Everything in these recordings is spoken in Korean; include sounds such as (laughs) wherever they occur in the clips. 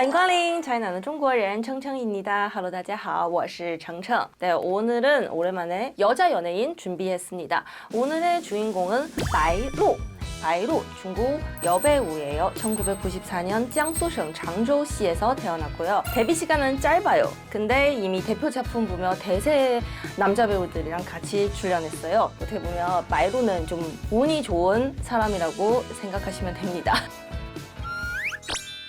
欢迎光临 차이나는 중국어인 청청입니다. 하로 大家好,我是 청청. 네, 오늘은 오랜만에 여자 연예인 준비했습니다. 오늘의 주인공은 바이루. 바이루 중국 여배우예요. 1994년江苏省 常州시에서 태어났고요. 데뷔 시간은 짧아요. 근데 이미 대표 작품 보면 대세 남자 배우들이랑 같이 출연했어요. 어떻게 보면 바이루는 좀 운이 좋은 사람이라고 생각하시면 됩니다.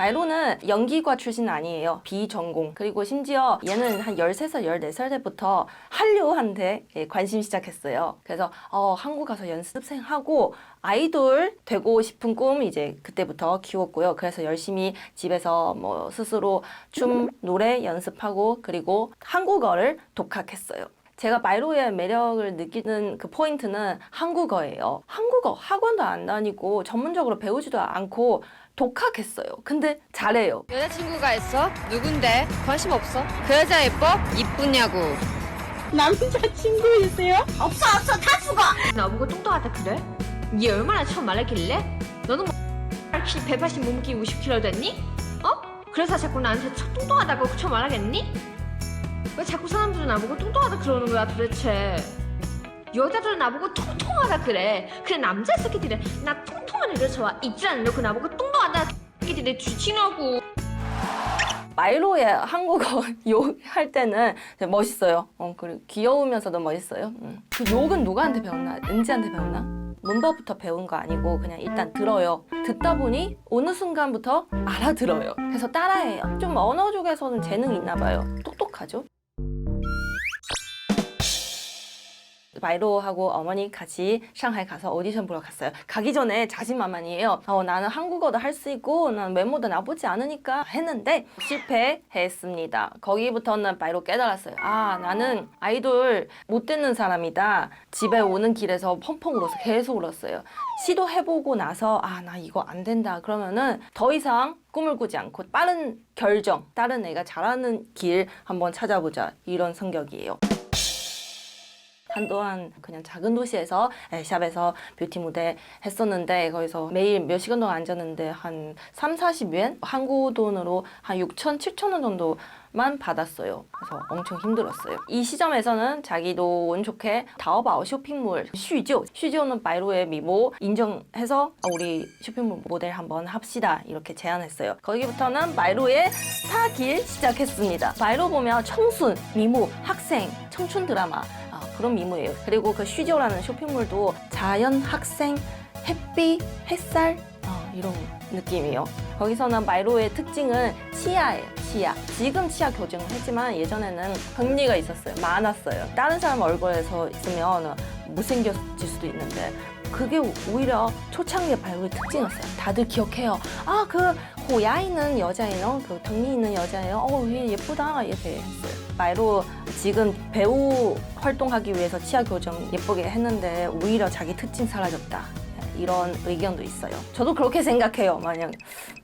말로는 연기과 출신 아니에요. 비전공. 그리고 심지어 얘는 한 13살, 14살 때부터 한류한테 예, 관심 시작했어요. 그래서 어, 한국 가서 연습생하고 아이돌 되고 싶은 꿈 이제 그때부터 키웠고요. 그래서 열심히 집에서 뭐 스스로 춤, 노래 연습하고 그리고 한국어를 독학했어요. 제가 말로의 매력을 느끼는 그 포인트는 한국어예요. 한국어 학원도 안 다니고 전문적으로 배우지도 않고 독학했어요. 근데 잘해요. 여자친구가 있어? 누군데? 관심 없어? 그 여자 예뻐? 이쁘냐고 남자친구 있어요? 없어 없어 다 죽어 나보고 뚱뚱하다 그래? 얘 얼마나 처음 말했길래? 너는 뭐180 몸기 50kg 됐니? 어? 그래서 자꾸 나한테 쳐- 뚱뚱하다고 처음 말하겠니? 왜 자꾸 사람들은 나보고 뚱뚱하다 그러는 거야 도대체 여자들은 나보고 통통하다 그래 그래 남자 새끼들은 나 통통한 애들 좋아 있지 않놓고 나보고 뚱뚱하다 새끼들이 주치라고 마이로의 한국어 (laughs) 욕할 때는 멋있어요. 어, 그리고 귀여우면서도 멋있어요. 음. 그 욕은 누구한테 배웠나? 은지한테 배웠나? 문법부터 배운 거 아니고 그냥 일단 들어요. 듣다 보니 어느 순간부터 알아들어요. 그래서 따라해요. 좀 언어 쪽에서는 재능이 있나 봐요. 똑똑하죠? 마이로하고 어머니 같이 상하이 가서 오디션 보러 갔어요. 가기 전에 자신만만이에요. 어, 나는 한국어도 할 수 있고 난 외모도 나쁘지 않으니까 했는데 실패했습니다. 거기부터는 마이로 깨달았어요. 아 나는 아이돌 못 듣는 사람이다. 집에 오는 길에서 펑펑 울어서 계속 울었어요. 시도해보고 나서 아 나 이거 안 된다 그러면은 더 이상 꿈을 꾸지 않고 빠른 결정 다른 애가 잘하는 길 한번 찾아보자 이런 성격이에요. 한동안 그냥 작은 도시에서 에, 샵에서 뷰티 무대 했었는데 거기서 매일 몇 시간 동안 앉았는데 한 3, 40엔 한국 돈으로 한 6천, 7천 원 정도 만 받았어요. 그래서 엄청 힘들었어요. 이 시점에서는 자기도 운 좋게 타오바오 쇼핑몰 슈지오, 슈지오는 바이로의 미모 인정해서 우리 쇼핑몰 모델 한번 합시다 이렇게 제안했어요. 거기부터는 바이로의 스타 길 시작했습니다. 바이로 보면 청순, 미모, 학생, 청춘 드라마 아, 그런 미모예요. 그리고 그 슈지오라는 쇼핑몰도 자연, 학생, 햇빛, 햇살 어, 이런 느낌이에요. 거기서는 마이로의 특징은 치아예요. 치아. 지금 치아 교정을 했지만 예전에는 흥리가 있었어요. 많았어요. 다른 사람 얼굴에서 있으면 못생겨질 수도 있는데 그게 오히려 초창기의 마이로의 특징이었어요. 다들 기억해요. 아, 그 호야 있는 여자예요. 그 등리 있는 여자예요. 어, 얘 예쁘다. 이렇게 했어요. 마이로 지금 배우 활동하기 위해서 치아 교정 예쁘게 했는데 오히려 자기 특징 사라졌다. 이런 의견도 있어요. 저도 그렇게 생각해요. 만약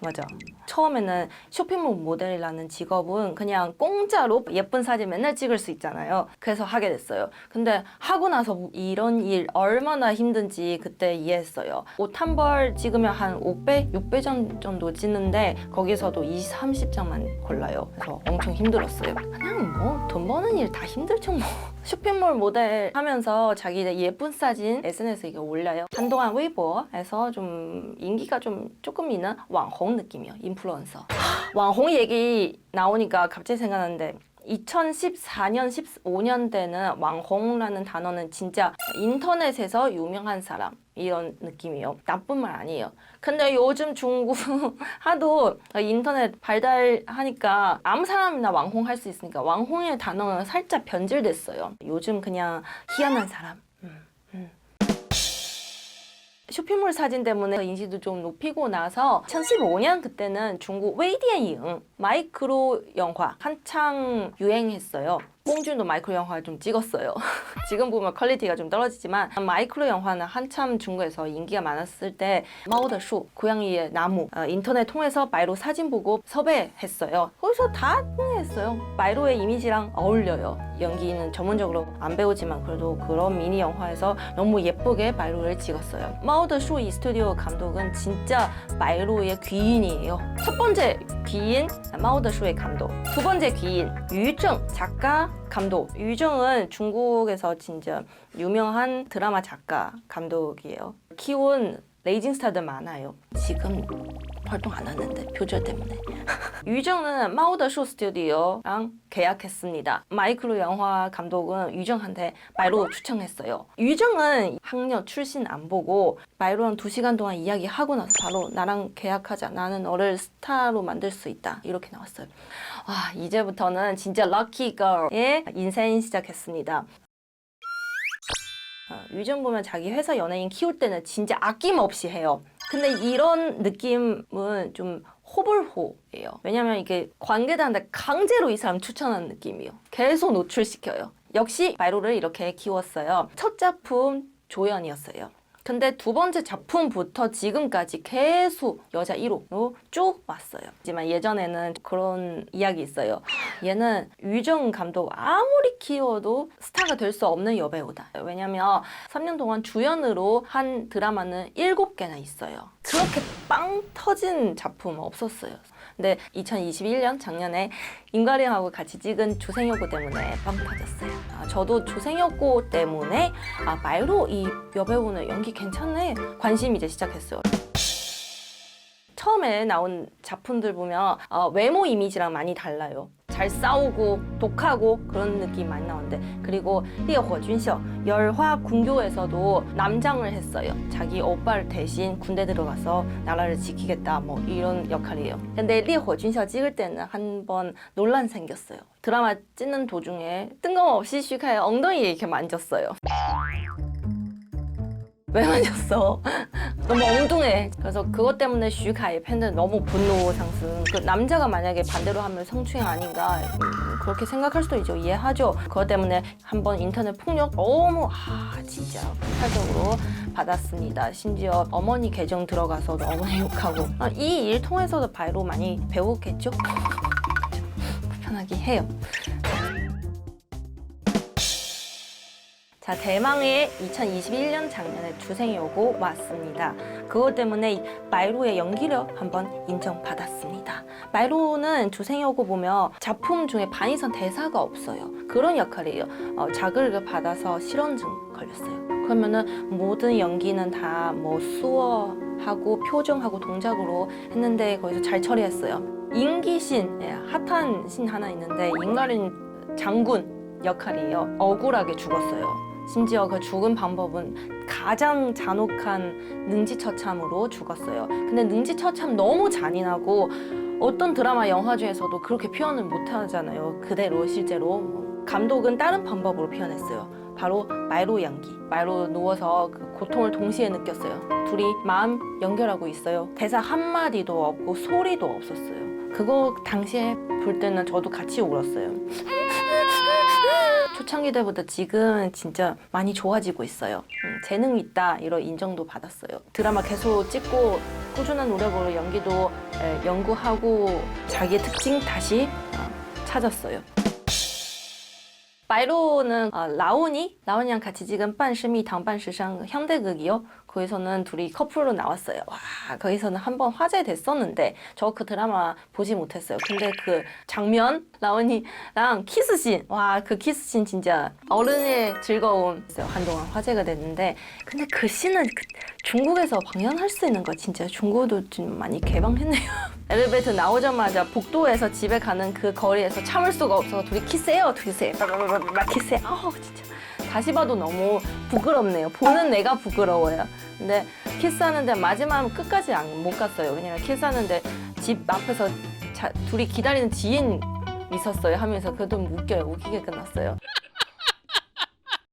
맞아. 처음에는 쇼핑몰 모델이라는 직업은 그냥 공짜로 예쁜 사진 맨날 찍을 수 있잖아요. 그래서 하게 됐어요. 근데 하고 나서 이런 일 얼마나 힘든지 그때 이해했어요. 옷 한 벌 찍으면 한 5배, 6배 전- 정도 찍는데 거기서도 20, 30장만 골라요. 그래서 엄청 힘들었어요. 그냥 뭐 돈 버는 일 다 힘들죠 뭐. 쇼핑몰 모델 하면서 자기 이제 예쁜 사진 SNS에 올려요. 한동안 웨이버에서 좀 인기가 좀 조금 있는 왕홍 느낌이요. 인플루언서. (gasps) 왕홍 얘기 나오니까 갑자기 생각났는데 2014년, 15년 때는 왕홍라는 단어는 진짜 인터넷에서 유명한 사람 이런 느낌이에요. 나쁜 말 아니에요. 근데 요즘 중국 (laughs) 하도 인터넷 발달하니까 아무 사람이나 왕홍 할 수 있으니까 왕홍의 단어는 살짝 변질됐어요. 요즘 그냥 희한한 사람. 음, 음. 쇼핑몰 사진 때문에 인지도 좀 높이고 나서 2015년 그때는 중국 웨이디엔잉 마이크로 영화 한창 유행했어요. 뽕준도 마이크로 영화 좀 찍었어요. (laughs) 지금 보면 퀄리티가 좀 떨어지지만 마이크로 영화는 한참 중국에서 인기가 많았을 때 마오더슈 고양이의 나무 어, 인터넷 통해서 마이로 사진 보고 섭외했어요. 거기서 다 흥했어요. 마이로의 이미지랑 어울려요. 연기는 전문적으로 안 배우지만 그래도 그런 미니 영화에서 너무 예쁘게 마이로를 찍었어요. 마오더슈 이 스튜디오 감독은 진짜 마이로의 귀인이에요. 첫 번째 귀인 마오더슈의 감독. 두 번째 귀인 유정 작가 감독. 유정은 중국에서 진짜 유명한 드라마 작가 감독이에요. 키운 레이징 스타들 많아요. 지금 활동 안 하는데 표절 때문에. (laughs) 유정은 마오더쇼 스튜디오랑 계약했습니다. 마이크로 영화 감독은 유정한테 마이로 추천했어요. 유정은 학력 출신 안 보고 마이로랑 두 시간 동안 이야기하고 나서 바로 나랑 계약하자. 나는 너를 스타로 만들 수 있다. 이렇게 나왔어요. 와 이제부터는 진짜 럭키 걸의 인생 시작했습니다. 어, 유정 보면 자기 회사 연예인 키울 때는 진짜 아낌없이 해요. 근데 이런 느낌은 좀 호불호예요. 왜냐면 이게 관계자한테 강제로 이 사람 추천하는 느낌이에요. 계속 노출시켜요. 역시 마이로를 이렇게 키웠어요. 첫 작품 조연이었어요. 근데 두 번째 작품부터 지금까지 계속 여자 1호로 쭉 왔어요. 하지만 예전에는 그런 이야기 있어요. 얘는 유정 감독 아무리 키워도 스타가 될 수 없는 여배우다. 왜냐면 3년 동안 주연으로 한 드라마는 7개나 있어요. 그렇게 빵 터진 작품은 없었어요. 근데 2021년 작년에 임가림하고 같이 찍은 조생여고 때문에 빵 터졌어요. 아, 저도 조생여고 때문에 아 말로 이 여배우는 연기 괜찮네 관심이 이제 시작했어요. 처음에 나온 작품들 보면 어, 외모 이미지랑 많이 달라요. 잘 싸우고 독하고 그런 느낌 많이 나오는데 그리고 리허준셔 열화 군교에서도 남장을 했어요. 자기 오빠를 대신 군대 들어가서 나라를 지키겠다 뭐 이런 역할이에요. 근데 리허준셔 찍을 때는 한 번 논란 생겼어요. 드라마 찍는 도중에 뜬금없이 슈카의 엉덩이에 이렇게 만졌어요. 왜 만졌어? (laughs) 너무 엉뚱해. 그래서 그것 때문에 슈카의 팬들 너무 분노 상승. 그 남자가 만약에 반대로 하면 성추행 아닌가 음, 그렇게 생각할 수도 있죠. 이해하죠. 그것 때문에 한번 인터넷 폭력 너무 아 진짜 폭발적으로 받았습니다. 심지어 어머니 계정 들어가서도 (laughs) 어머니 욕하고 아, 이일 통해서도 바이로 많이 배우겠죠. (laughs) 불편하게 해요. 자, 대망의 2021년 작년에 주생이 오고 왔습니다. 그것 때문에 이 마이로의 연기력 한번 인정받았습니다. 마이로는 주생이 오고 보면 작품 중에 반 이상 대사가 없어요. 그런 역할이에요. 어, 자극을 받아서 실언증 걸렸어요. 그러면은 모든 연기는 다 뭐 수어하고 표정하고 동작으로 했는데 거기서 잘 처리했어요. 임기신, 예, 핫한 신 하나 있는데 임가린 장군 역할이에요. 억울하게 죽었어요. 심지어 그 죽은 방법은 가장 잔혹한 능지처참으로 죽었어요. 근데 능지처참 너무 잔인하고 어떤 드라마 영화 중에서도 그렇게 표현을 못 하잖아요. 그대로 실제로 감독은 다른 방법으로 표현했어요. 바로 말로 연기. 말로 누워서 그 고통을 동시에 느꼈어요. 둘이 마음 연결하고 있어요. 대사 한 마디도 없고 소리도 없었어요. 그거 당시에 볼 때는 저도 같이 울었어요. 초창기 때보다 지금 진짜 많이 좋아지고 있어요. 음, 재능 있다 이런 인정도 받았어요. 드라마 계속 찍고 꾸준한 노력으로 연기도 에, 연구하고 자기의 특징 다시 어, 찾았어요. 바이로는 어, 라온이 라온이랑 같이 찍은 반시미당 반시상 현대극이요. 거기서는 둘이 커플로 나왔어요. 와 거기서는 한 번 화제 됐었는데 저 그 드라마 보지 못했어요. 근데 그 장면 라온이랑 키스씬 와 그 키스씬 진짜 어른의 즐거움 한동안 화제가 됐는데 근데 그 씬은 그 중국에서 방영할 수 있는 거 진짜 중국도 좀 많이 개방했네요. (laughs) 엘리베이터 나오자마자 복도에서 집에 가는 그 거리에서 참을 수가 없어서 둘이 키스해요, 키스해. 막 키스해. 아우 진짜 다시 봐도 너무 부끄럽네요. 보는 내가 부끄러워요. 근데 키스하는데 마지막 끝까지 안, 못 갔어요. 왜냐면 키스하는데 집 앞에서 자, 둘이 기다리는 지인 있었어요 하면서 그래도 웃겨요. 웃기게 끝났어요.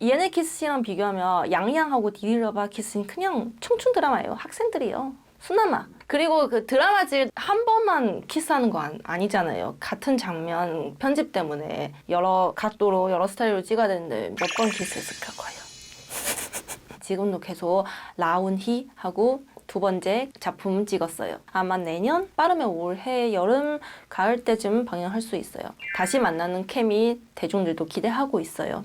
얘네 키스랑 비교하면 양양하고 디디러바 키스는 그냥 청춘 드라마예요. 학생들이요. 수나마. 그리고 그 드라마질 한 번만 키스하는 거 아니- 아니잖아요. 같은 장면 편집 때문에 여러 각도로 여러 스타일로 찍어야 되는데 몇 번 키스했을까 과연. (laughs) 지금도 계속 라운히 하고 두 번째 작품 찍었어요. 아마 내년 빠르면 올해 여름 가을 때쯤 방영할 수 있어요. 다시 만나는 케미 대중들도 기대하고 있어요.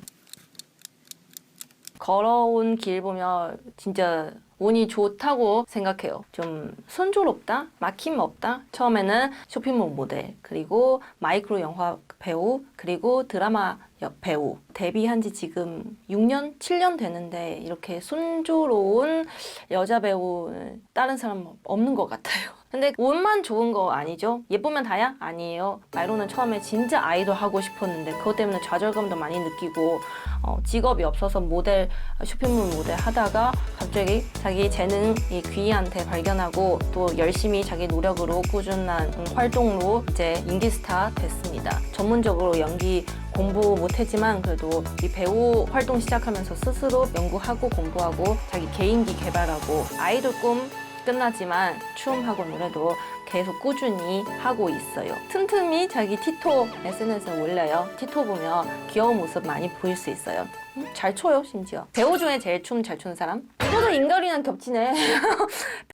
걸어온 길 보면 진짜 운이 좋다고 생각해요. 좀 순조롭다, 막힘 없다. 처음에는 쇼핑몰 모델, 그리고 마이크로 영화 배우, 그리고 드라마 여- 배우. 데뷔한 지 지금 6년, 7년 되는데 이렇게 순조로운 여자 배우는 다른 사람 없는 것 같아요. (laughs) 근데 옷만 좋은 거 아니죠? 예쁘면 다야? 아니에요. 말로는 처음에 진짜 아이돌 하고 싶었는데 그것 때문에 좌절감도 많이 느끼고 어, 직업이 없어서 모델 쇼핑몰 모델 하다가 갑자기 자기 재능이 귀한테 발견하고 또 열심히 자기 노력으로 꾸준한 음, 활동으로 이제 인기 스타 됐습니다. 전문적으로 연기 공부 못했지만 그래도 이 배우 활동 시작하면서 스스로 연구하고 공부하고 자기 개인기 개발하고 아이돌 꿈 끝나지만 춤하고 노래도 계속 꾸준히 하고 있어요. 틈틈이 자기 티토 SNS에 올려요. 티토 보면 귀여운 모습 많이 보일 수 있어요. 음, 잘 춰요, 심지어. 배우 중에 제일 춤 잘 추는 사람? 이거도 인간이랑 겹치네. (laughs)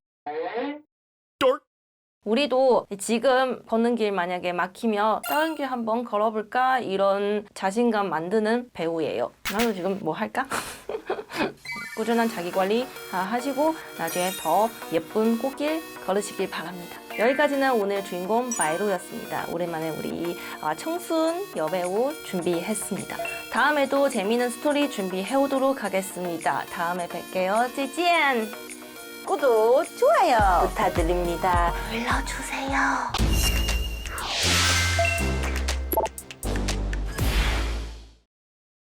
우리도 지금 걷는 길 만약에 막히면 다른 길 한번 걸어볼까 이런 자신감 만드는 배우예요. 나도 지금 뭐 할까? (laughs) 꾸준한 자기 관리 아, 하시고 나중에 더 예쁜 꽃길 걸으시길 바랍니다. 여기까지는 오늘 주인공 마이로였습니다. 오랜만에 우리 아, 청순 여배우 준비했습니다. 다음에도 재미있는 스토리 준비해오도록 하겠습니다. 다음에 뵐게요. 찌찌엔! 구독, 좋아요 부탁드립니다. 눌러주세요.